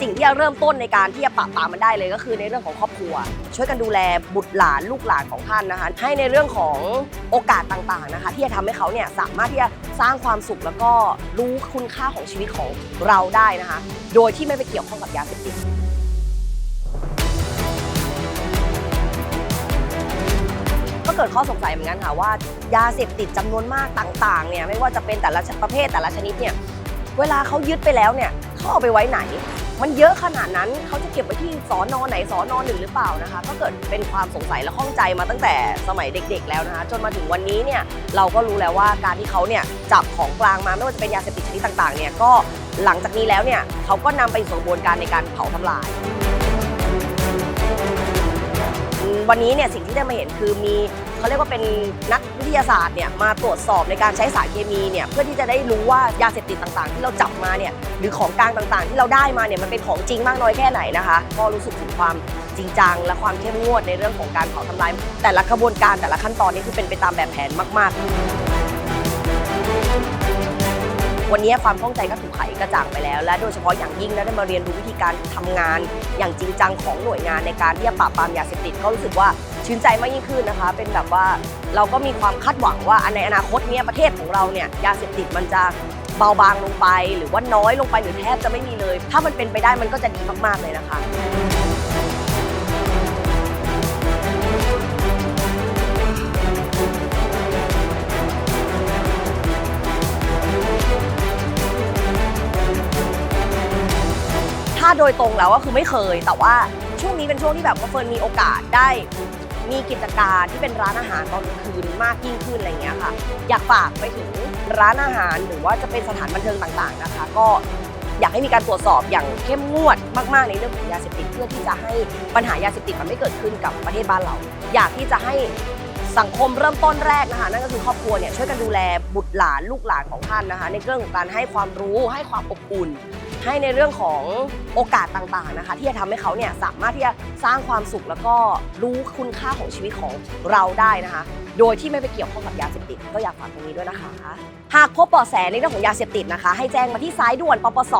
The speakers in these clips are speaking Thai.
สิ่งที่จะเริ่มต้นในการที่จะปราบปรามมันได้เลยก็คือในเรื่องของครอบครัว ช่วยกันดูแลบุตรหลานลูกหลานของท่านนะคะให้ในเรื่องของโอกาสต่างๆนะคะ ที่จะทำให้เขาเนี่ยสามารถที่จะสร้างความสุขแล้วก็รู้คุณค่าของชีวิตของเราได้นะคะ โดยที่ไม่ไปเกี่ยวข้องกับยาเสพติดก็เกิดข้อสงสัยเหมือนกันค่ะว่ายาเสพติดจำนวนมากต่างๆเนี่ยไม่ว่าจะเป็นแต่ละประเภทแต่ละชนิดเนี่ยเวลาเขายึดไปแล้วเนี่ย เขาเอาไปไว้ไหน มันเยอะขนาดนั้นเขาจะเก็บไว้ที่สอนอไหนสอนอหนึ่งหรือเปล่านะคะ ก็เกิดเป็นความสงสัยและข้องใจมาตั้งแต่สมัยเด็ก ๆ แล้วนะคะ จนมาถึงวันนี้เนี่ยเราก็รู้แล้วว่าการที่เขาเนี่ยจับของกลางมาไม่ว่าจะเป็นยาเสพติดชนิดต่างๆเนี่ยก็หลังจากนี้แล้วเนี่ยเขาก็นำไปสู่กระบวนการในการเผาทำลาย วันนี้เนี่ยสิ่งที่ได้มาเห็นคือมีเขาเรียกว่าเป็นนักวิทยาศาสตร์เนี่ยมาตรวจสอบในการใช้สารเคมีเนี่ยเพื่อที่จะได้รู้ว่ายาเสพติดต่างๆ ที่เราจับมาเนี่ยหรือของกลางต่างๆ ที่เราได้มาเนี่ยมันเป็นของจริงมากน้อยแค่ไหนนะคะก็รู้สึกถึงความจริงจังและความเข้มงวดในเรื่องของการเผาทำลาย แต่ละกระบวนการแต่ละขั้นตอนนี่คือเป็นไปตามแบบแผนมาก ๆ วันนี้ความข้องใจก็ถูกไขกระจ่างไปแล้ว และโดยเฉพาะอย่างยิ่งนะได้มาเรียนรู้วิธีการทำงาน อย่างจริงจังของหน่วยงานในการที่จะปราบปรามยาเสพติดก็รู้สึกว่าชื่นใจมากยิ่งขึ้นนะคะ เป็นแบบว่าเราก็มีความคาดหวังว่าในอนาคตเนี้ยประเทศของเราเนี่ยยาเสพติดมันจะเบาบางลงไป หรือว่าน้อยลงไปหรือแทบจะไม่มีเลย ถ้ามันเป็นไปได้มันก็จะดีมากๆเลยนะคะ ถ้าโดยตรงแล้วก็คือไม่เคย แต่ว่าช่วงนี้เป็นช่วงที่แบบว่าเฟิร์นมีโอกาสได้ มีกิจการที่เป็นร้านอาหารตอนกลางคืนมากยิ่งขึ้นอะไรอย่างเงี้ยค่ะ อยากฝากไปถึงร้านอาหารหรือว่าจะเป็นสถานบันเทิงต่างๆนะคะ ก็อยากให้มีการตรวจสอบอย่างเข้มงวดมากๆในเรื่องของยาเสพติดเพื่อที่จะให้ปัญหายาเสพติดมันไม่เกิดขึ้นกับประเทศบ้านเรา อยากที่จะให้สังคมเริ่มต้นแรกนะคะนั่นก็คือครอบครัวเนี่ยช่วยกันดูแลบุตรหลานลูกหลานของท่านนะคะ ในเรื่องของการให้ความรู้ให้ความอบอุ่น ให้ในเรื่องของโอกาสต่างๆนะคะ ที่จะทำให้เขาเนี่ยสามารถที่จะสร้างความสุขแล้วก็รู้คุณค่าของชีวิตของเราได้นะคะ โดยที่ไม่ไปเกี่ยวข้องกับยาเสพติดก็อยากฝากตรงนี้ด้วยนะคะ หากพบเบาะแสในเรื่องของยาเสพติดนะคะ ให้แจ้งมาที่สายด่วนปปส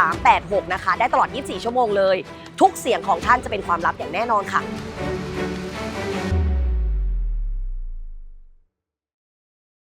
1386 นะคะ ได้ตลอด 24 ชั่วโมงเลย ทุกเสียงของท่านจะเป็นความลับอย่างแน่นอนค่ะ